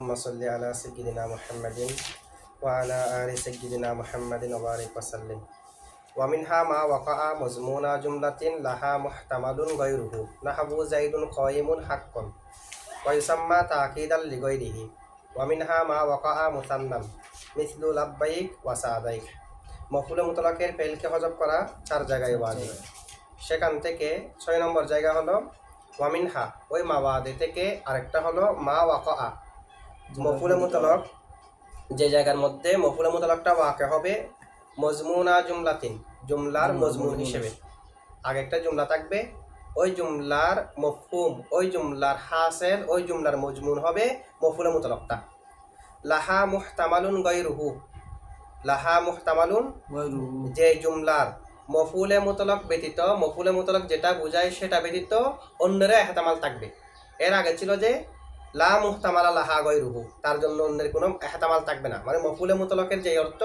সাল্লি আলা সৈদিনা মোহাম্মদিন ওয়ালা আলি সৈদিনা মোহাম্মদিন ওবারিক ওসাল্লিম ওয়ামিনহা মা ওয়াকা মজমুনা জুমলাতিন লাহা মুহতামাদুন গৈরুহু নাহাবু জাইদুন কয়িমুন হাক্কন ওয়ুসাম্মা তাকিদাল লিগৈরিহি ওয়ামিনহা মা ওয়াকা মুসান্নাম মিসলু লাব্বাইক ওয়াসাদাইক মফুলে মুতলাকের ফেলকে হজব করা চার জায়গায় ওয়াজিব সেখান থেকে ছয় নম্বর জায়গা হলো ওয়ামিনহা। ওই মা ওয়াদে থেকে আরেকটা হলো মা ওয়াকা মফুলে মুতলক। যে জায়গার মধ্যে মফুলে মুতলকটা ওয়াকে হবে মজমুনা জুমলাতিন জুমলার মজমুন হিসেবে। আগে একটা জুমলা থাকবে ওই জুমলার মফহুম ওই জুমলার হাসেল ওই জুমলার মজমুন হবে মফুলে মুতলকটা। লাহা মুহতামালুন গৈরুহু লাহা মুহতামালুন যে জুমলার মফুলে মুতলক ব্যতীত মফুলে মুতলক যেটা বোঝায় সেটা ব্যতীত অন্যরা এহতামাল থাকবে। এর আগে ছিল যে লা মুহতামালা লাহা গৈরুহু তার জন্য অন্যের কোনো এহতামাল থাকবে না। মানে মফুলে মুতলকের যে অর্থ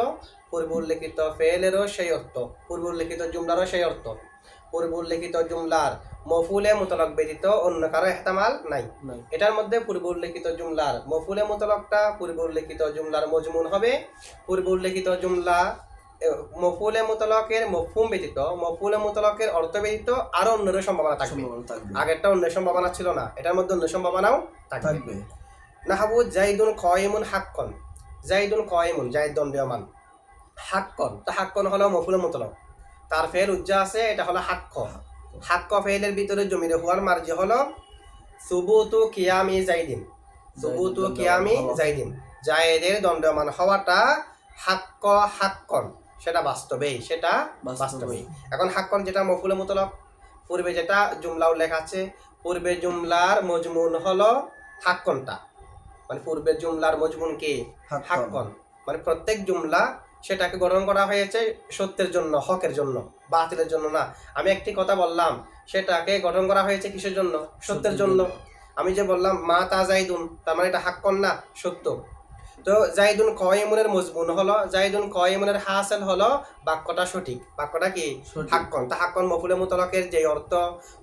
পূর্ব উল্লেখিত ফেলেরও সেই অর্থ পূর্ব উল্লেখিত জুমলারও সেই অর্থ। পূর্ব উল্লেখিত জুমলার মফুলে মুতলক ব্যতীত অন্য কারও এহতামাল নাই। এটার মধ্যে পূর্ব উল্লেখিত জুমলার মফুলে মুতলকটা পূর্ব উল্লেখিত জুমলার মজমুন হবে। পূর্ব উল্লেখিত জুমলা মফুলে মুতলকের মফহুম ব্যতীত মফুলে মুতলকের অর্থ ব্যতীত আরও অন্যের সম্ভাবনা থাকবে। আগেরটা অন্য সম্ভাবনা ছিল না এটার মধ্যে অন্য সম্ভাবনাও থাকবে। নাহাবু জাইদুন কয়মুন হাক্কন। জাইদুন কয়মুন জাইদ দণ্ডীয়মান হাক্কন তা হাক্কন হলো মফুলে মুতলক। তার ফের উজ্জা আছে এটা হলো হাক্ক। হাক্ক ফেলের ভিতরে জমিরে হওয়ার মার্জি হলো সুবুতু কিয়ামি জাইদিন। সুবুতু কিয়ামি। জাইদিন। জায়েদের দণ্ডমান হওয়াটা হাক্ক হাক্কন। সেটা বাস্তবেই সেটা বাস্তবেই। এখন হাক্কন যেটা মফুলে মুতলক পূর্বে যেটা জুমলা উল্লেখ আছে পূর্বে জুমলার মজমুন হলো হাক্কনটা মানে পূর্বের জুমলার মজমুন কে? হাক্কন। মানে প্রত্যেক জুমলা সেটাকে গঠন করা হয়েছে সত্যের জন্য হকের জন্য বাতিলের জন্য না। আমি একটি কথা বললাম সেটাকে গঠন করা হয়েছে কিসের জন্য? সত্যের জন্য। আমি যে বললাম মা তা জাইদুন তার মানে এটা হাক্কন না সত্য। তো জাইদুন কয়েমুনের মজমুন হলো জাইদুন কয়েমুনের হাসেল হলো বাক্যটা সঠিক। বাক্যটা কি। হাক্কন। তা হাক্কন মফুলে মুতলকের যে অর্থ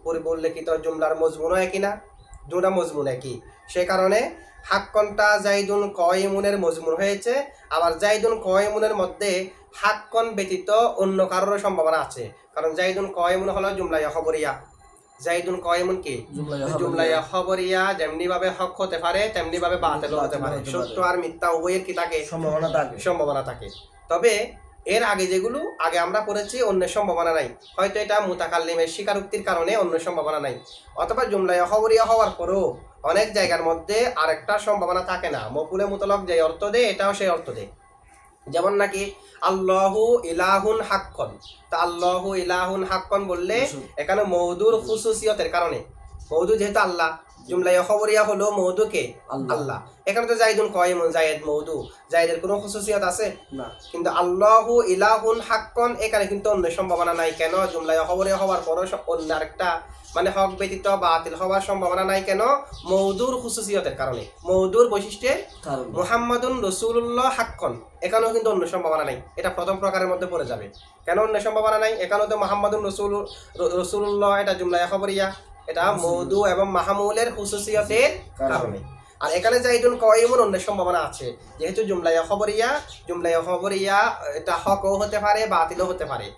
পূর্ব উল্লেখিত জুমলার মজমুনও একই না? দুটা মজমুন একই। সে কারণে হাক্কনটা জাইদুন কয়েমুনের মজমুন হয়েছে আবার জাইদুন কয়েমুনের মধ্যে হাক্কন ব্যতীত অন্য কারোর সম্ভাবনা আছে। কারণ জাইদুন কয়েমুন হলো জুমলাইয়া খবরিয়া জাইদুন কয়েমুন কি? জুমলাইয়া খবরিয়া যেমনি ভাবে হক হতে পারে তেমনি ভাবে বাতিল হতে পারে। সত্য আর মিথ্যা উভয়ের কি থাকে? সম্ভাবনা থাকবে সম্ভাবনা থাকে। তবে এর আগে যেগুলো আগে আমরা পড়েছি অন্যের সম্ভাবনা নাই। হয়তো এটা মুতাকাল্লিমের স্বীকারোক্তির কারণে অন্য সম্ভাবনা নাই। অথবা জুমলায় খবরিয়া হওয়ার পরেও অনেক জায়গার মধ্যে আরেকটা সম্ভাবনা থাকে না। মকুলে মুতলক যে অর্থ দেয় এটাও সেই অর্থ দেয়। যেমন নাকি আল্লাহ ইলাহুন হাক্কন। তা আল্লাহ ইলাহুন হাক্কন বললে এখানে মৌদুর খুসুসিয়তের কারণে। মৌদু যেহেতু আল্লাহ জুমলাই খবরিয়া হলো মৌদুকে। আল্লাহ। এখানে তো জাইদুন কয়মন জায়েদ মৌদু। জায়েদের কোনো খুসুসিয়ত আছে? না। কিন্তু আল্লাহু ইলাহুন হাক্কন এখানে কিন্তু অন্য সম্ভাবনা নাই কেন? জুমলাই খবরিয়া হওয়ার পরও অন্য আরেকটা মানে হক ব্যতীত বাতিল হওয়ার সম্ভাবনা নাই কেন? মৌদুর খুসুসিয়তের কারণে। মৌদুর বৈশিষ্ট্যের মুহাম্মাদুন রসুল্লাহ হাক্কন। এখানেও কিন্তু অন্য সম্ভাবনা নাই। এটা প্রথম প্রকারের মধ্যে পড়ে যাবে। কেন অন্য সম্ভাবনা নাই? এখানেও তো মোহাম্মদুন রসুল রসুল্লাহ এটা জুমলায় খবরিয়া এটা মৌদু এবং মাহমুলের হুসুসিয়তের কারণে। আর এখানে জাইদুন কয়মুন অন্য সম্ভাবনা আছে। যেহেতু জুমলাইয়া খবরিয়া জুমলাইয়া খবরিয়া এটা হকও হতে পারে বাতিলও হতে পারে।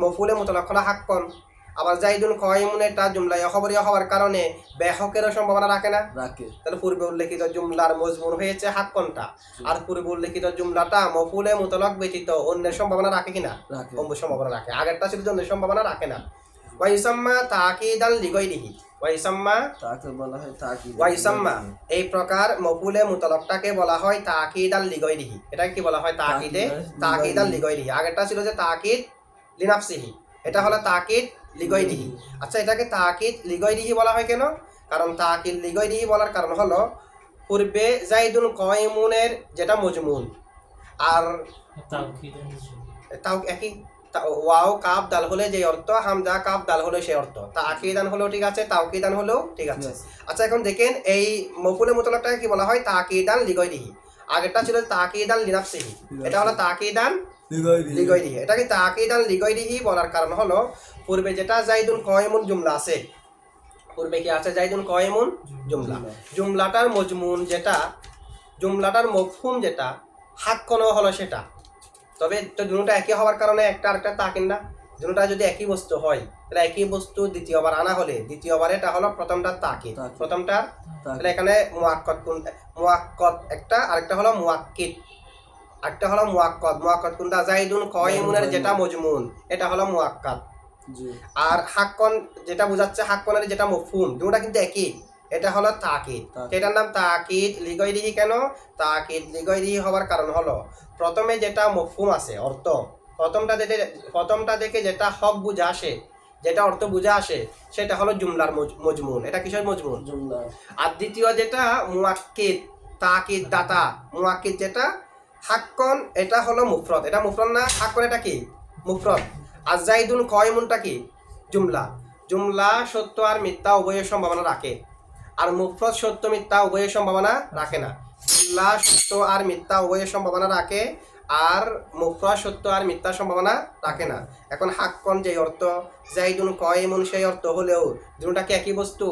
মফুলে মুতলক্ষণা হাক্কন। আবার জাইদুন কয়মুন এটা জুমলাইয়া খবরিয়া হওয়ার কারণে বেহকেরও সম্ভাবনা রাখে না। রাখে। তাহলে পূর্বে উল্লেখিত জুমলার মজমুর হয়েছে হাক্কনটা। আর পূর্বে উল্লেখিত জুমলাটা মফুলে মুতলক ব্যতীত অন্যের সম্ভাবনা রাখে কিনা? রাখে। অন্য সম্ভাবনা রাখে। আগেরটা ছিল যে অন্যের সম্ভাবনা রাখে না। ওয়াইসাম্মা তাকিদাল লিগৈরিহি ওয়াইসাম্মা তাকে বলা হয় তাকি ওয়াইসাম্মা এই প্রকার মফুলে মুতলকটাকে বলা হয় তাকিদাল লিগৈরিহি এটা কি বলা হয়? তাকিদে? তাকিদাল তাকিদাল লিগৈরিহি। আগেরটা ছিল যে তাকিদ লিনাফসিহি এটা হলো তাকিদ লিগৈরিহি আচ্ছা এটাকে তাকিদ লিগৈরিহি বলা হয় কেন? কারণ তাকিদ লিগৈরিহি বলার কারণ হলো পূর্বে জাইদুল কয়মুনের যেটা মজমুন। আর তাও একই? ওয়াও কাপ দাল হলে যে অর্থ হামজা কাপ দাল হলে সেই অর্থ। তা আকিদান হলেও ঠিক আছে তাওকিদান হলেও ঠিক আছে। আচ্ছা এখন দেখেন এই মফুলে মুতলকটাকে কি বলা হয়? তাকিদান লিগৈরিহি আগেরটা ছিল তাকিদান লিনাফসিহি। এটা হলো তাকিদান লিগৈরিহি এটাকে তাকিদান লিগৈরিহি বলার কারণ হলো পূর্বে যেটা জাইদুন কয়মুন জুমলা আছে। পূর্বে কি আছে জাইদুন কয়মুন জুমলা? জুমলাটার মজমুন যেটা জুমলাটার মফহুম যেটা হাক্কনও হলো সেটা। তবে তো দুটোটা একই হওয়ার কারণে একটা আরেকটা তাকিন না দুটোটা যদি একই বস্তু হয় তাহলে একই বস্তু দ্বিতীয়বার আনা হলে দ্বিতীয়বার এটা হলো প্রথমটা তাকিদ। প্রথমটা তাহলে এখানে মুয়াক্কত কোন মুয়াক্কত একটা আরেকটা হলো মুয়াক্কিদ। একটা হলো মুয়াক্কত মুয়াক্কত কোনটা? জাইদুন কয়মুনের যেটা মজমুন। এটা হলো মুয়াক্কাত জি। আর হাক্কন যেটা বোঝাচ্ছে হাক্কনের যেটা মফহুম দুটা কিন্তু একই। এটা হলো তাকিদ। এটার নাম তাকিদ লিগৈরিহি কেন? তাকিদ লিগৈরিহি হওয়ার কারণ হলো প্রথমে যেটা মফহুম আছে অর্থ। প্রথমটা দেখে প্রথমটা দেখে যেটা হক বুঝা আসে যেটা অর্থ বুঝা আসে সেটা হলো জুমলার মজ- মজমুন। এটা কিসের মজমুন? জুমলা আর দ্বিতীয় যেটা মুয়াক্কিদ তাকিদ দাতা। মুয়াক্কিদ যেটা হাক্কন এটা হলো মুফরদ। এটা মুফরদ না? হাক্কন এটা কি? মুফরদ। আর জাইদুন কয়মুনটা কি? জুমলা। জুমলা সত্য আর মিথ্যা উভয়ের সম্ভাবনা রাখে। আর মুফরদ সত্য মিথ্যা উভয়ের সম্ভাবনা রাখে না। ইল্লা সত্য আর মিথ্যা উভয়ের সম্ভাবনা রাখে, আর মুফরত সত্য আর মিথ্যা সম্ভাবনা রাখে না। এখন হাক্কন যে অর্থ কয় এমন সেই অর্থ হলেও দুটা কি একই বস্তু?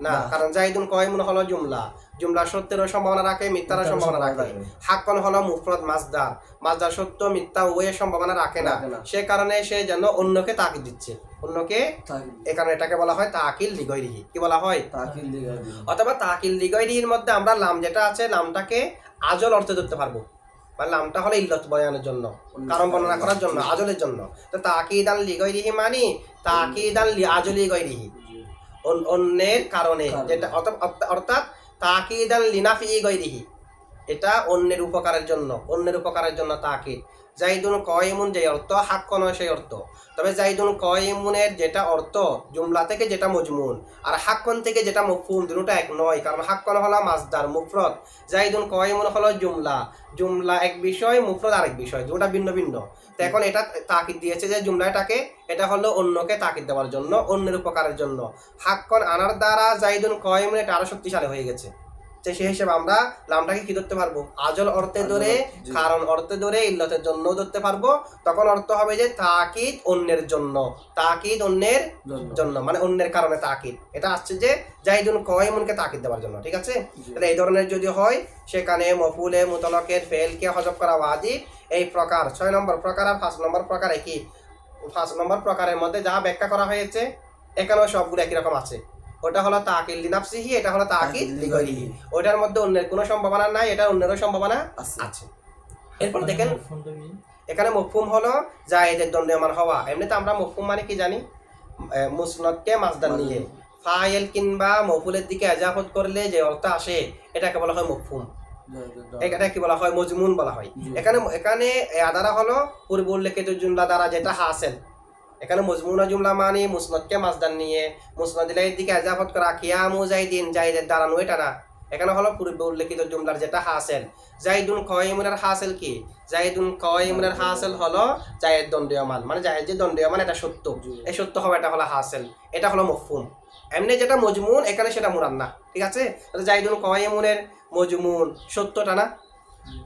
না। কারণ জাইদুন কয়মুন হলো জুমলা। জুমলা সত্যেরও সম্ভাবনা রাখে মিথ্যারও সম্ভাবনা রাখে। হাক্কন হলো মুফরদ মাসদার মাসদার সত্য মিথ্যা উভয়ের সম্ভাবনা রাখে না। সে কারণে সে যেন অন্যকে তাকিদ দিচ্ছে। অন্যকে এ কারণে এটাকে বলা হয় তাকিল লিগৈরিহি কি বলা হয়? অথবা তাকিল লিগৈরিহির মধ্যে আমরা লাম যেটা আছে লামটাকে আজল অর্থে ধরতে পারব। মানে লামটা হলো ইল্লত বয়ানের জন্য কারণ বর্ণনা করার জন্য আজলের জন্য। তো তাকিদান লিগৈরিহি মানি তাকিদান লি আজলি গৈরিহি। অন্যের কারণে। যেটা অর্থাৎ- তাকিদান লিনাফি গৈরিহি এটা অন্যের উপকারের জন্য অন্যের উপকারের জন্য তাকিদ। জাইদুন কয়মুন যে অর্থ হাক্ক নয় সেই অর্থ। তবে জাইদুন কয়মুনের যেটা অর্থ জুমলা থেকে যেটা মজমুন আর হাক্কন থেকে যেটা মফহুম দুটোটা এক নয় কারণ হাক্কন হলো মাসদার মুফরদ। জাইদুন কয়মুন হলো জুমলা। জুমলা এক বিষয় মুফরদ আরেক বিষয় দুটা ভিন্ন ভিন্ন। তো এখন এটা তাকিদ দিয়েছে যে জুমলাটাকে এটা হলো অন্যকে তাকিদ দেওয়ার জন্য অন্যের উপকারের জন্য। হাক্কন আনার দ্বারা জাইদুন কয়মুন এটা আরও শক্তিশালী হয়ে গেছে। সেই হিসেবে আমরা লামটাকে কি ধরতে পারব? আজল অর্থে ধরে কারণ অর্থে ধরে ইল্লতের জন্য ধরতে পারব। তখন অর্থ হবে যে তাকিদ অন্যের জন্য। তাকিদ অন্যের জন্য। মানে অন্যের কারণে তাকিদ। এটা আসছে যে জাইদুন কয়মুনকে তাকিদ দেওয়ার জন্য ঠিক আছে? তাহলে এই ধরনের যদি হয় সেখানে মফুলে মুতলকের ফেলকে হজব করা ওয়াজিব। এই প্রকার ছয় নম্বর প্রকার আর পাঁচ নম্বর প্রকার একই। পাঁচ নম্বর প্রকারের মধ্যে যা ব্যাখ্যা করা হয়েছে এখানেও সবগুলো একই রকম আছে। ওটা হলো তাকিল লিনাফসিহি এটা হলো লিগরিহি লিগরিহি। ওটার মধ্যে অন্যের কোনো সম্ভাবনা নাই এটা অন্যেরও সম্ভাবনা আছে। এরপর দেখেন এখানে মফহুম হলো জায়েদের দণ্ডমান হওয়া। এমনিতে আমরা মফহুম মানে কি জানি? মুসনদকে মাসদার নিয়ে ফাইল কিংবা মফুলের দিকে এজাফত করলে যে অর্থ আসে এটাকে বলা হয় মফহুম। এটা কি বলা হয়? মজমুন বলা হয়। এখানে এখানে আদারা হলো পূর্ব উল্লেখিত জুমলা দ্বারা যেটা হাসেল। এখানে মজমুনা জুমলা মানে মুসনদকে মাসদার নিয়ে মুসনদিলের দিকে এজাফত করা কিয়া মুজাইদিন জাইদের দাঁড়ানো এটা না এখানে হলো পূর্বে উল্লেখিত জুমলার যেটা হাসেল। জাইদুন কয়মুনের হাসেল কি? জাইদুন কয়মুনের হাসেল হলো দণ্ডীয়মান। মানে জায়েদ যে দণ্ডীয়মান এটা সত্য। এই সত্য হবে এটা হলো হাসেল। এটা হলো মফহুম। এমনি যেটা মজমুন এখানে সেটা মুরান না ঠিক আছে? তাহলে জাইদুন কয়মুনের মজমুন সত্যটা না?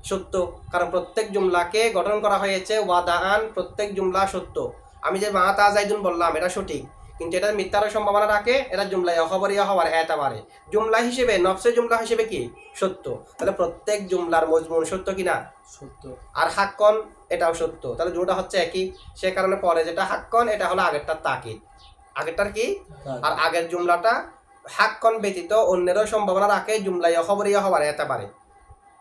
সত্য কারণ প্রত্যেক জুমলাকে গঠন করা হয়েছে ওয়াদান প্রত্যেক জুমলা সত্য। আমি যে মা তা জাইদুন বললাম এটা সঠিক কিন্তু এটা মিথ্যারও সম্ভাবনা রাখে এটা জুমলা খবর ইয়া হওয়ার এতাবারে। জুমলা হিসেবে নফসে জুমলা হিসেবে কি? সত্য। তাহলে প্রত্যেক জুমলার মজমুন সত্য কি না? সত্য। আর হাক্কন এটাও সত্য। তাহলে দুটা হচ্ছে একই সে কারণে পরে যেটা হাক্কন এটা হলো আগেরটা তাকিদ। আগেরটার কি? আর আগের জুমলাটা হাক্কন ব্যতীত অন্যেরও সম্ভাবনা রাখে জুমলাই খবরীয় হবার এতে পারে।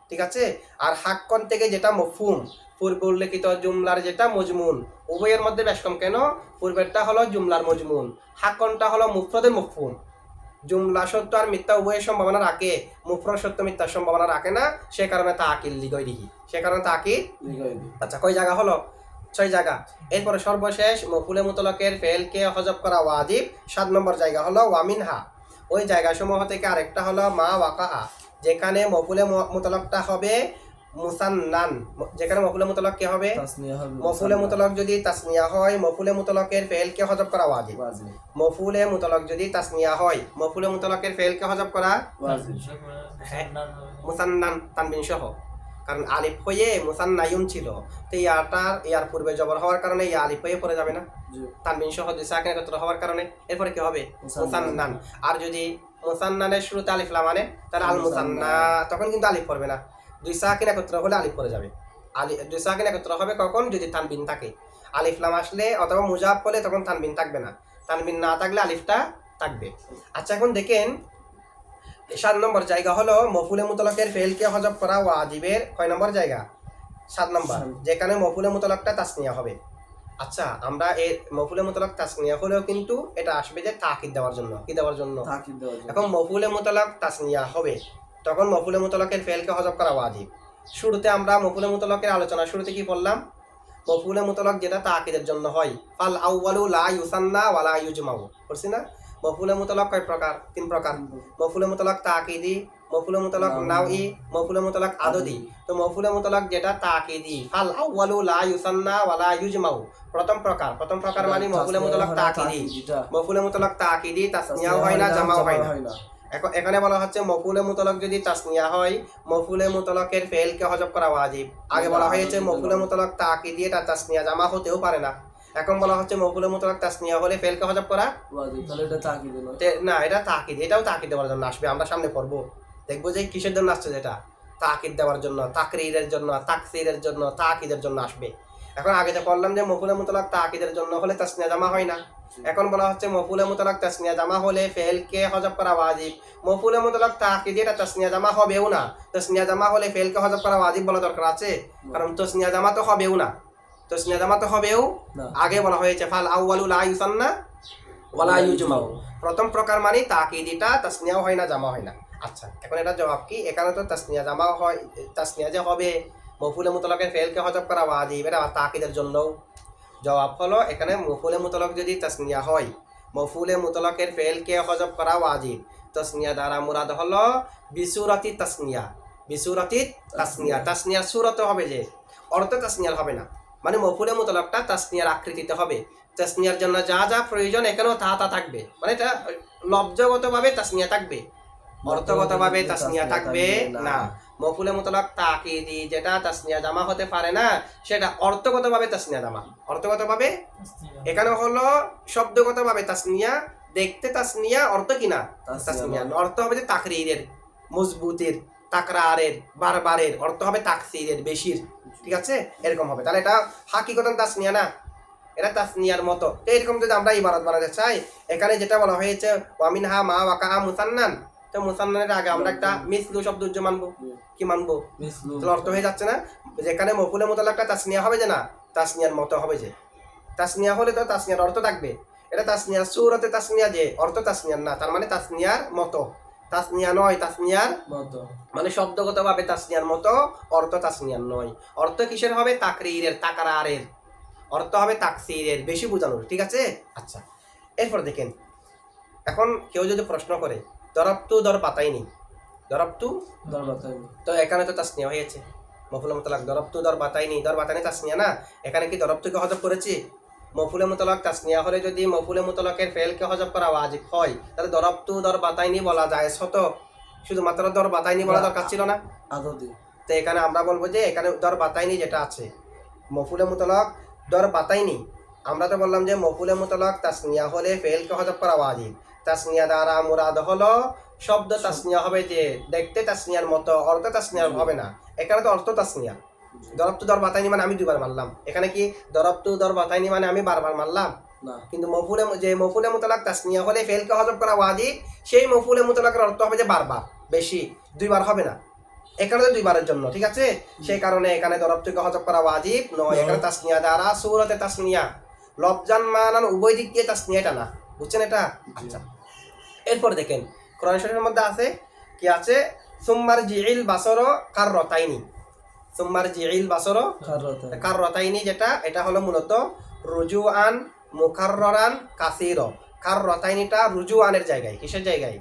ঠিক আছে? আর হাক্কন থেকে যেটা মফহুম পূর্বে উল্লেখিত জুমলার যেটা মজমুন উভয়ের মধ্যে বেশ কম কেন? পূর্বেরটা হলো জুমলার মজমুন হাক্কনটা হলো মুফরদের মফহুম। জুমলা সত্য আর মিথ্যা উভয়ের সম্ভাবনা রাখে মুফরদ সত্য মিথ্যার সম্ভাবনা রাখে না সে কারণে তা আকিল লিগই দিহি সে কারণে তা আকিল আচ্ছা কয় জায়গা হলো? ছয় জায়গা। এরপরে সর্বশেষ মকুলে মুতলকের ফেলকে হজব করা ওয়াজিব সাত নম্বর জায়গা হলো ওয়ামিনহা ওই জায়গাসমূহ থেকে আরেকটা হলো মা ওয়াকা যেখানে মকুলে মুতলকটা হবে মুসান্নান। যেখানে মকুলে মুতলক কি হবে? মফুলে মুতলক যদি তাসনিয়া হয় মফুলে মুতলকের ফেলকে হজব করা ওয়াজিব। মফুলে মুতলক যদি তাসনিয়া হয় মফুলে মুতলকের ফেলকে হজব করা ওয়াজিব। মুসান্নান তানবিন সহ কারণ আলিফ হয়ে মুসান্নায়ুন ছিল। তো ইয়াটার ইয়ার পূর্বে জবর হওয়ার কারণে ইয়া আলিফ হয়ে পড়ে যাবে না। তানবিন সহ দুই সাকিন একত্র হওয়ার কারণে? এরপরে কি হবে? মুসান্নান। আর যদি মুসান্নানের শুরুতে আলিফ লাম আনে তাহলে আল মুসান্না তখন কিন্তু আলিফ পড়বে না। দুই সাকিন একত্র হলে আলিফ পড়ে যাবে। আলি দুই সাকিন একত্র হবে কখন? যদি তানবিন থাকে। আলিফ লাম আসলে অথবা মুজাব হলে তখন তানবিন থাকবে না। তানবিন না থাকলে আলিফটা থাকবে। আচ্ছা এখন দেখেন সাত নম্বর জায়গা হলো মফুলে মুতলকের ফেলকে হজব করা ওয়াজিবের কয় নম্বর জায়গা? সাত নম্বর যেখানে মফুলে মুতলকটা তাসনিয়া হবে। আচ্ছা আমরা এর মফুলে মুতলক তাসনিয়া হলেও কিন্তু এটা আসবে যে তাকিদ দেওয়ার জন্য কি দেওয়ার জন্য? এখন মফুলে মুতলক তাসনিয়া হবে তখন মফুলে মুতলকের ফেলকে হজব করা ওয়াজিব। শুরুতে আমরা মফুলে মুতলকের আলোচনা শুরুতে কি বললাম মফুলে মুতলক যেটা তাকিদের জন্য হয় ফাল আউয়ালু লা ইউসান্না ওয়ালা ইউজমাউ। করছি না? মফুলে মুতলক কয় প্রকার তিন প্রকার মফুলে মুতলক তাকিদি মফুলে মুতলক নাওই মফুলে মুতলক আদদি তো মফুলে মুতলক যেটা তাকিদি ফাল আউয়ালু লা ইউসান্না ওয়ালা ইউজমাউ প্রথম প্রকার প্রথম প্রকার মানে মফুলে মুতলক তাকিদি মফুলে মুতলক তাকিদি তাসনিয়াও হয় না জামাও হয় না না এখানে বলা হচ্ছে মফুলে মুতলক যদি তাসনিয়া হয় মফুলে মুতলকের ফেলকে হজব করা ওয়াজিব আগে বলা হয়েছে মফুলে মুতলক তাকি দিয়ে তার তাসনিয়া জামা হতেও পারে না এখন বলা হচ্ছে মফুলে মুতলক তাসনিয়া হলে ফেলকে হজব করা। তাহলে এটা তাকিদ না এটা তাকিদ এটাও তাকিদ দেওয়ার জন্য আসবে আমরা সামনে পড়ব। দেখব যে কিসের জন্য আসছে যেটা তাকিদ দেওয়ার জন্য তাকরিরের জন্য তাকসিরের জন্য তাকিদের জন্য আসবে। এখন আগে যে বললাম যে মফুলে মুতলক তাকিদের জন্য হলে তাসনিয়া জামা হয় না। এখন বলা হচ্ছে মফুলে মুতলক তাসনিয়া জামা হলে ফেলকে হজব করা ওয়াজিব। মফুলে মুতলক তাকিদ এটা তাসনিয়া জামা হবেও না। তাসনিয়া জামা হলে ফেলকে হজব করা ওয়াজিব বলা দরকার আছে। কারণ তসনিয়া জামা তো হবেও না। তসনিয়া জামা তো হবেও আগে বলা হয়েছে ফাল আউয়ালু লা ইউসান্না ওয়ালা ইউজমাউ। প্রথম প্রকার মানে তাকিদিটা তাসনিয়াও হয় না জামা হয় না। আচ্ছা এখন এটা জবাব কি? এখানে তো তাসনিয়া জামা হয় তাসনিয়া যে হবে মফুলে মুতলকের ফেলকে হজব করা ওয়াজিব এটা তাকিদের জন্য জবাব হলো এখানে মফুলে মুতলক যদি তাসনিয়া হয় মফুলে মুতলকের ফেলকে হজব করা ওয়াজিব। তাসনিয়া দ্বারা মুরাদ হলো বিসুরাতি তাসনিয়া বিসুরাতি তাসনিয়া। তাসনিয়া সুরত হবে যে অর্থ তাসনিয়ার হবে না। মানে মফুলে মুতলকটা তাসনিয়ার আকৃতিতে হবে। তাসনিয়ার জন্য যা যা প্রয়োজন এখানেও তা তা থাকবে। মানে এটা লব্জগতভাবে তাসনিয়া থাকবে। অর্থগতভাবে তাসনিয়া থাকবে না। মফুলে মুতলক তাকিদি যেটা তাসনিয়া জামা হতে পারে না সেটা অর্থগতভাবে তাসনিয়া জামা। অর্থগতভাবে এখানে হলো শব্দগতভাবে তাসনিয়া দেখতে তাসনিয়া অর্থ কিনা তাসনিয়া তাসনিয়া। অর্থ হবে যে তাকরিরের মজবুতের তাকরারের বারবারের। অর্থ হবে তাকসিরের বেশির। ঠিক আছে? এরকম হবে। তাহলে এটা হাকিকতন তাসনিয়া না? এটা তাসনিয়ার মতো। তো এরকম যদি আমরা ইবারত বানাতে চাই এখানে যেটা বলা হয়েছে ওয়ামিন হা মা ওয়াকা হা মুসান্নান। তো মুসান্নানের আগে আমরা একটা মিসলু শব্দ মানবো। কি মানবো? মিসলু। তাহলে অর্থ হয়ে যাচ্ছে না? যেখানে মফুলে মোতালাকটা তাসনিয়া হবে যে না তাসনিয়ার মতো হবে যে। তাস তাসনিয়া হলে তো তাস তাসনিয়ার অর্থ থাকবে। এটা তাসনিয়ার সুরতে তাসনিয়া যে অর্থ তাস তাসনিয়ার না। তার মানে তাসনিয়ার মতো। তাসনিয়া নয় তাসনিয়ার মতো। মানে শব্দগতভাবে তাসনিয়ার মতো অর্থ তাসনিয়ার নয়। অর্থ কিসের হবে? তাকরিরের তাকারারের। অর্থ হবে তাকসিরের বেশি বোঝানোর ঠিক আছে? আচ্ছা এরপর দেখেন। এখন কেউ যদি প্রশ্ন করে দরবতু দর পাতাইনি। দরবতু দরবাতাই তো এখানে তো তাসনিয়া হয়েছে মফুলে মুতলাক দরবতু দর বাতাইনি দর বাতানি তাসনিয়া না? এখানে কি দরবতুকে হজব করেছি? মফুলে মুতলাক তাসনিয়া হলে যদি মফুলে মুতলাকের ফেলকে হজব করা ওয়াজিব হয় তাহলে দরবতু দর বাতাইনি বলা যায়। শত শুধুমাত্র দর বাতাইনি বলা দরকার ছিল না? তো এখানে আমরা বলব যে এখানে দর বাতাইনি যেটা আছে। মফুলে মুতলক দর বাতাইনি আমরা তো বললাম যে মফুলে মুতলক তাসনিয়া হলে ফেলকে হজব করা ওয়াজিব। তাসনিয়া দ্বারা মুরাদ হলো শব্দ তাসনিয়া হবে যে দেখতে তাসনিয়ার মতো অর্থ তাসনিয়ার হবে না। এখানে তো অর্থ তাসনিয়া। দরবতু দর বাতাইনি মানে আমি দুবার মারলাম। এখানে কি দরবতু দর বাতাইনি মানে আমি বারবার মারলাম? না। কিন্তু মফুলে যে মফুলে মুতলাক তাসনিয়া হলে ফেলকে হজব করা ওয়াজিব সেই মফুলে মুতলাকের অর্থ হবে যে বারবার বেশি দুইবার হবে না। এখানে তো দুইবারের জন্য ঠিক আছে? সেই কারণে এখানে দরব থেকে হজব করা ওয়াজিব নয় এখানে তাসনিয়া দ্বারা সুরতে তাসনিয়া। লবজান মানান উভয় দিক দিয়ে তাসনিয়া এটা না বুঝছেন এটা? আচ্ছা। এরপর দেখেন কোরআন শরীফের মধ্যে আছে কি আছে? সুম্মার জিইল বাসর কার রতাইনি সুম্মার জিইল বাসর খাররাতাই কার রতাইনি যেটা এটা হলো মূলত রুজু আন মুখাররান কাসির কার রতাইনিটা রুজু আনের জায়গায় কিসের জায়গায়?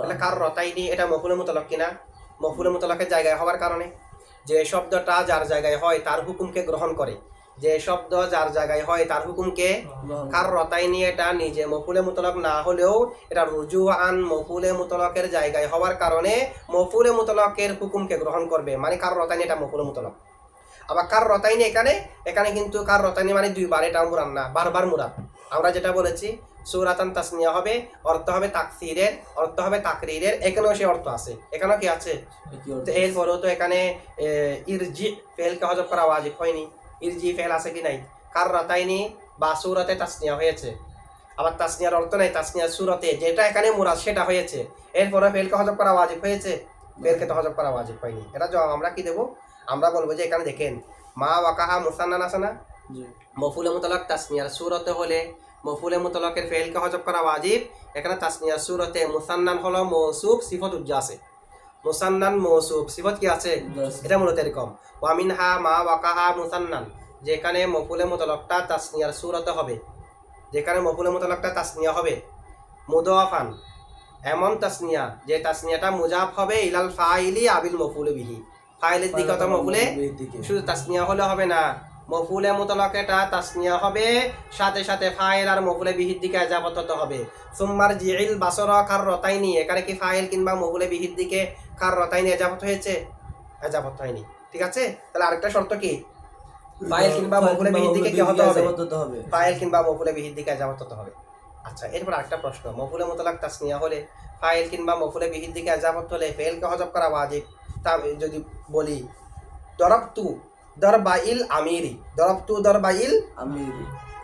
তাহলে কার রতাইনি এটা মফুলে মুতলক কিনা? মফুলে মুতলকের জায়গায় হওয়ার কারণে। যে শব্দটা যার জায়গায় হয় তার হুকুমকে গ্রহণ করে। যে শব্দ যার জায়গায় হয় তার হুকুমকে কার রতাই নিয়ে এটা নিজে মফুলে মুতলক না হলেও এটা রুজু আন মফুলে মুতলকের জায়গায় হওয়ার কারণে মফুলে মুতলকের হুকুমকে গ্রহণ করবে। মানে কার রতাইনি এটা মফুলে মুতলক। আবার কার রতাইনি এখানে এখানে কিন্তু কার রতাইনি মানে দুইবার এটা মুরাদ না বারবার মুরাদ। আমরা যেটা বলেছি সুরাতান তাসনিয়া হবে অর্থ হবে তাকসিরের অর্থ হবে তাকরিরের এখানেও সে অর্থ আছে। এখানেও কি আছে? এরপরেও তো এখানে ইরজি ফেলকে হজব করা ওয়াজিব হয়নি। ইরজি ফেল আছে কি নাই? কার রাতাইনি বা সুরতে তাসনিয়া হয়েছে। আবার তাসনিয়ার অর্থ নাই তাসনিয়ার সুরতে যেটা এখানে মুরাদ সেটা হয়েছে। এরপরে ফেলকে হজব করা ওয়াজিব হয়েছে? ফেলকে তো হজব করা ওয়াজিব হয়নি। এটা জবাব আমরা কি দেবো? আমরা বলব যে এখানে দেখেন মা ওয়াকাহা মুসান্নান আছে না মফুলে মুতলাক তাসনিয়ার সুরতে হলে মফুলে মুতলাকের ফেলকে হজব করা ওয়াজিব। এখানে তাসনিয়ার সুরতে মুসান্নান হলো মৌসুফ সিফত উজ্জা আছে মুসান্নান মৌসুফ সিফত কি আছে. এটা মূলত এরকম। ওয়ামিন হা মা ওয়াকাহা মুসান্নান। যেখানে মফুলে মুতলকটা তাসনিয়ার সুরতে হবে। যেখানে মফুলে মুতলকটা তাসনিয়া হবে। মুদাফান। এমন তাসনিয়া যে তাসনিয়াটা মুজাফ হবে ইলাল ফাইলি আবিল মফুলে বিহি। ফাইলের দিকে অথবা মফুলে। শুধু তাসনিয়া হলে হবে না। মফুলে মুতলক এটা তাসনিয়া হবে। সাথে সাথে ফাইল আর মফুলে বিহির দিকে এজাবত হতে হবে। সোমবার জিইল বাসর কার রতাইনি এখানে কি ফাইল কিংবা মফুলে বিহির দিকে কার রতাইনি এজাবত হয়েছে? এজাবত হয়নি। ঠিক আছে? তাহলে আরেকটা শর্ত কি? ফাইল কিংবা মফুলে বিহির দিকে কি হতে হবে? ফাইল কিংবা মফুলে বিহির দিকে এজাবত হবে। আচ্ছা এরপর আরেকটা প্রশ্ন। মফুলে মুতলাক তাসনিয়া হলে ফাইল কিংবা মফুলে বিহির দিকে এজাবত হলে ফেলকে হজব করা ওয়াজিব? তা যদি বলি দরবতু দরবাইল আমিরি। দরবতু দরবাইল আমি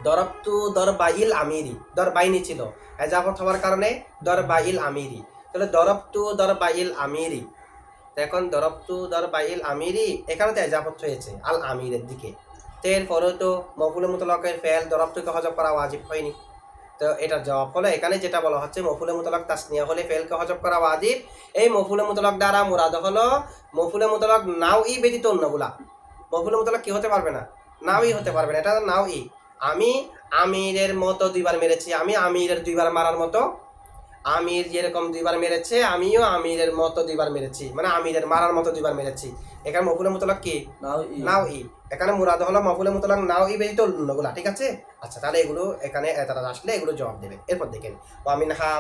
দরবতু দরবাইল আমিরি। দরবাইনি ছিল এজাবত হওয়ার কারণে দরবাইল আমিরি। তাহলে দরবতু দরবাইল আমিরি। এখন দরবতু দরবাইল আমিরি এখানে তো এজাবত হয়েছে আল আমিরের দিকে। তো এরপরেও তো মফুল মুতলকের ফেল দরবতুকে হজব করা ওয়াজিব হয়নি। তো এটার জবাব হলো এখানে যেটা বলা হচ্ছে মফুলে মুতলক তাসনিয়া হলে ফেলকে হজব করা ওয়াজিব। এই মফুলে মুতলক দ্বারা মুরাদ হলো মফুলে মুতলক নাও ই ব্যতীত অন্যগুলা। মফুলে মুতলক কি হতে পারবে না? নাওই হতে পারবে না এটা নাও ই আমি আমিরের মতো দুইবার মেরেছি আমি আমিরের দুইবার মারার মতো। আমির যেরকম দুইবার মেরেছে আমিও আমিরের মতো দুইবার মেরেছি মানে আমিরের মারার মতো দুইবার মেরেছি। এখানে মফুলে মুতলক কি? নাও ই এখানে মুরাদ হলো মফুলে মুতলাক নাও ই ব্যতীত অন্যগুলা ঠিক আছে? আচ্ছা তাহলে এগুলো এখানে তারা আসলে এগুলো জবাব দেবে। এরপর দেখেন ও আমিন হা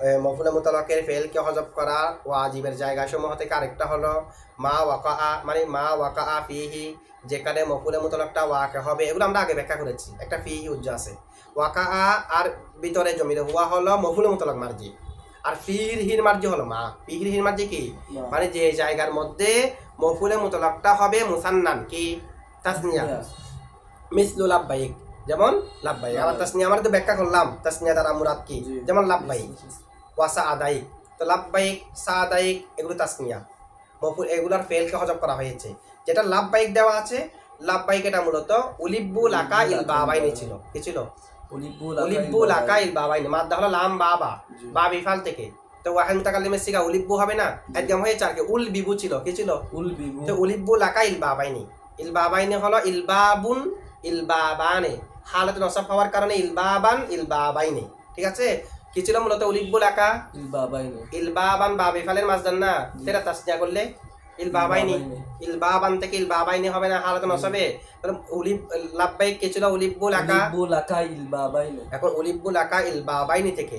মফুলে মুতলাকের ফেলকে হজব করা ওয়াজিবের জায়গা সমূহ থেকে আরেকটা হলো মা ওয়াকা মানে মা ওয়াকা ফিহি যেখানে মফুলে মুতলাকটা ওয়াকে হবে। এগুলো আমরা আগে ব্যাখ্যা করেছি। একটা ফিহি উজ্জ আছে। ওয়াকা আর ভিতরে জমির হুয়া হলো মফুলে মুতলাক মার্জি। আর ফির হির মার্জি হলো মা। ফিহির হির মার্জি কি? মানে যে জায়গার মধ্যে মফুলে মুতলাকটা হবে মুসান্নান কি? তাসনিয়া। মিসলু লাভবাহিক যেমন লাভবাহিক আবার তাসনিয়া আমরা তো ব্যাখ্যা করলাম তাসনিয়া দ্বারা মুরাদ কি। যেমন লাভবাহিক ওয়াসা আদায়িক তো লাভবাহিক সা আদায়িক এগুলো তাসনিয়া। মফুল এগুলোর ফেলকে হজব করা হয়েছে। যেটা লাভবাহিক দেওয়া আছে লাভবাহিক এটা মূলত উলিব্বু লাকা ইল বাবাইনি ছিল। কি ছিল? উলিব্বু উলিব্বু লাকা ইল বাবাইনি মাদ্দা হলো লাম বাবা। বা বিফাল থেকে। তো ওয়াহেদ মুতাকাল্লিমের সিগা উলিব্বু হবে না? একদম হয়েছে আর কি। উল বিবু ছিল। কি ছিল? উল বিবু তো উলিব্বু লাকা ইলবাবাইনি ইলবাবাইনি হলো ইলবাবুন ইলবাবানে হালত নসব হওয়ার কারণে ইলবাবান ইলবাবাইনি ঠিক আছে? কি ছিল মূলত উলিব্বু লাকা? ইল বাবাইনি। ইলবাবান বা বেফালের মাসদার না সেটা তাসনিয়া করলে ইলবাবাইনি ইলবাবান থেকে ইলবাবাইনি হবে না হালত নসবে। তাহলে উলিব লাভবাইক কি ছিল? উলিব্বু লাকা। উলিব্বু লাকা ইল বাবাইনি। এখন উলিব্বু আকা ইলবাবাইনি থেকে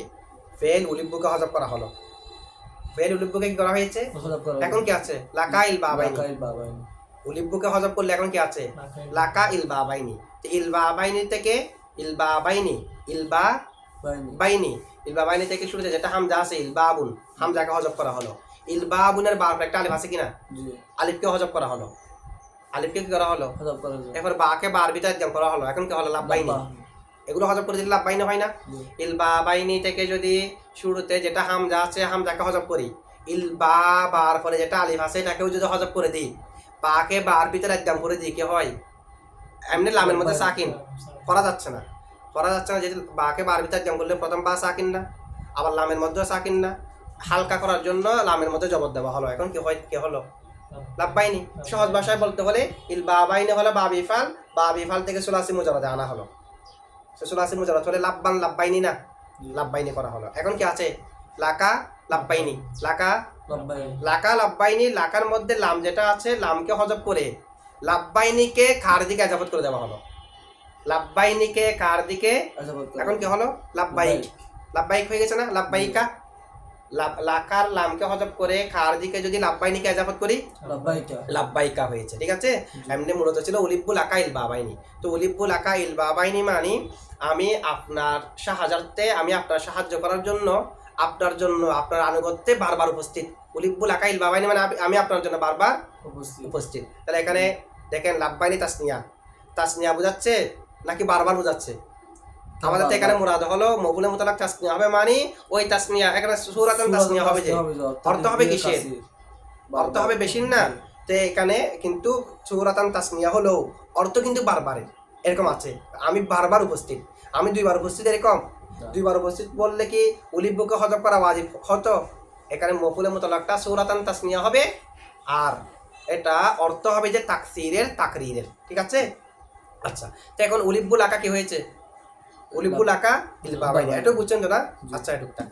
ফেল উলিব্বুকে হজব করা হলো। ফেল উলিব্বুকে কি করা হয়েছে? এখন কি আছে? লাকা ইলবাবাইনি উলিব্বুকে হজব করলে এখন কি আছে? লাকা ইলবা বাইনি তো ইলবা বাইনি থেকে ইলবা বাইনি ইলবা বাইনি। ইলবা বাইনি থেকে শুরুতে যেটা হামজা আছে ইলবাবুন। হামজাকে হজব করা হলো। ইলবাবুনের বার একটা আলিফ আছে কিনা? আলিফকে হজব করা হলো। আলিফকে কি করা হলো? হজব করা যায় এরপর বাকে বার বিটা একদম করা হলো। এখন কি হলো? লাভ বাইনি। এগুলো হজব করে দিলে লাভ বাইনি হয় না? ইলবা বাইনি থেকে যদি শুরুতে যেটা হামজা আছে হামজাকে হজব করি। ইলবা বার পরে যেটা আলিফ আছে এটাকেও যদি হজব করে দিই। বাকে বার ভিতরে একদম করে দিই কি হয়? এমনি লামের মধ্যে সাকিন। করা যাচ্ছে না। করা যাচ্ছে না যেহেতু বাকে বার একদম করলে প্রথম বা সাকিন না আবার লামের মধ্যেও সাকিন না। হালকা করার জন্য লামের মধ্যে জবর দেওয়া হলো। এখন কি হয় কি হলো? লাভবাইনি। সহজ ভাষায় বলতে হলে ইল বাবাইনি হলো বাবিফাল বাবিফাল থেকে সুলাসি মুজারাদে আনা হলো। সে সুলাসি মুজারাদ হলে লাভবান লাভবাইনি না। লাভবাইনি করা হলো। এখন কি আছে? লাকা লাভবাইনি। লাকা লাকা লাভবাইনি। লাকার মধ্যে লাম যেটা আছে লামকে হজব করে। লাব্বাইনিকে কার দিকে আজাবত করে দেওয়া হলো। লাব্বাইনিকে কার দিকে আচ্ছা এখন কি হলো? লাব্বাইক। লাব্বাইক। হয়ে গেছে না? লাব্বাইকা? লাব- লাকার লামকে হজব করে কার দিকে যদি লাব্বাইনিকে আজাবত করি? লাব্বাইকা। হয়েছে ঠিক আছে? এমনি মূলত ছিল উলিব্বুল আকা ইল বাবাইনি। তো উলিব্বুল আকা ইল বাবাইনি মানে আমি আপনার সাহায্যার্থে আমি আপনার সাহায্য করার জন্য আপনার জন্য আপনার আনুগত্যে বারবার উপস্থিত। উলিব্বুল আকা ইল বাবাইনি মানে আমি- আপনার জন্য বারবার উপস্থিত। তাহলে এখানে দেখেন লাভ লাব্বাইনি তাসনিয়া। তাসনিয়া বোঝাচ্ছে নাকি বারবার বোঝাচ্ছে? আমাদের তো এখানে মুরাদ হলো মবুলে মোতালাক তাসনিয়া হবে মানে ওই তাসনিয়া এখানে সুরাতান তাসনিয়া হবে যে। অর্থ হবে কিসের? অর্থ হবে বেশির না। তো এখানে কিন্তু সুরাতান তাসনিয়া হলো অর্থ কিন্তু বারবারের এরকম আছে। আমি বারবার উপস্থিত। আমি দুইবার উপস্থিত এরকম। দুইবার উপস্থিত বললে কি উলিব্বকে হজব করা ওয়াজিব? হতো। এখানে মফুলে মোতালাকটা সুরাতান তাসনিয়া হবে আর এটা অর্থ হবে যে তাকসিরের তাকরিরের ঠিক আছে? আচ্ছা তো এখন উলিব্বুল আঁকা কি হয়েছে? উলিব্বুল আঁকা এটা বুঝছেন না আচ্ছা এটুকটা